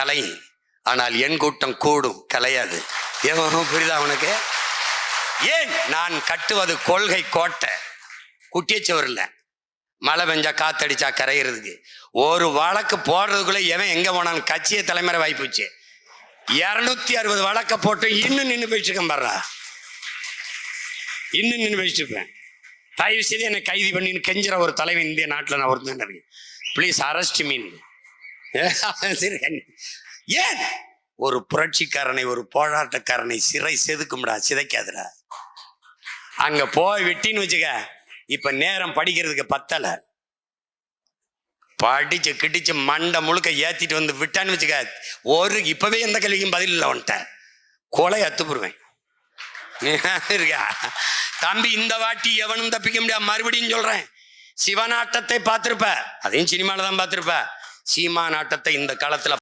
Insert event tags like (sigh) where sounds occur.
கலை. ஆனால் என் கூட்டம் கூடும் கலையாது. ஏன் புரியுதா உனக்கு? ஏன் நான் கட்டுவது கொள்கை கோட்டை? குட்டியச்சவர் இல்லை மழை பெஞ்சா காத்தடிச்சா கரையிறதுக்கு. ஒரு வழக்கு போடுறதுக்குள்ளே எவன் எங்கே போனான்? கட்சியை தலைமுறை வாய்ப்புச்சு. இரநூத்தி அறுபது வழக்க போட்டு இன்னும் நின்று போயிட்டுருக்கேன் பாடுறா இன்னும் நின்று போயிட்டுருப்பேன். தயவு செய்து என்னை கைது பண்ணின்னு கெஞ்சுற ஒரு தலைவன் இந்திய நாட்டில் நான் ஒருத்தன் இருக்கேன். ப்ளீஸ் அரெஸ்ட் மீன் (laughs) ஏன்? ஒரு புரட்சிக்காரனை ஒரு போராட்டக்காரனை சிறை செதுக்கும்டா சிதைக்காதுடா. அங்க போய் விட்டின்னு வச்சுக்க இப்ப நேரம் படிக்கிறதுக்கு பத்தல. படிச்சு கிடிச்சு மண்டை முழுக்க ஏத்திட்டு வந்து விட்டான்னு வச்சுக்க ஒரு இப்பவே எந்த கேள்விக்கும் பதில் இல்லை வந்துட்ட கொலை அத்துப்புருவேன். (laughs) இருக்கா. தம்பி இந்த வாட்டி எவனும் தப்பிக்க முடியாது மறுபடியும் சொல்றேன். சிவனாட்டத்தை பார்த்திருப்ப. அதையும் சினிமால தான் பார்த்திருப்ப. சீமா நாட்டத்தை இந்த காலத்துல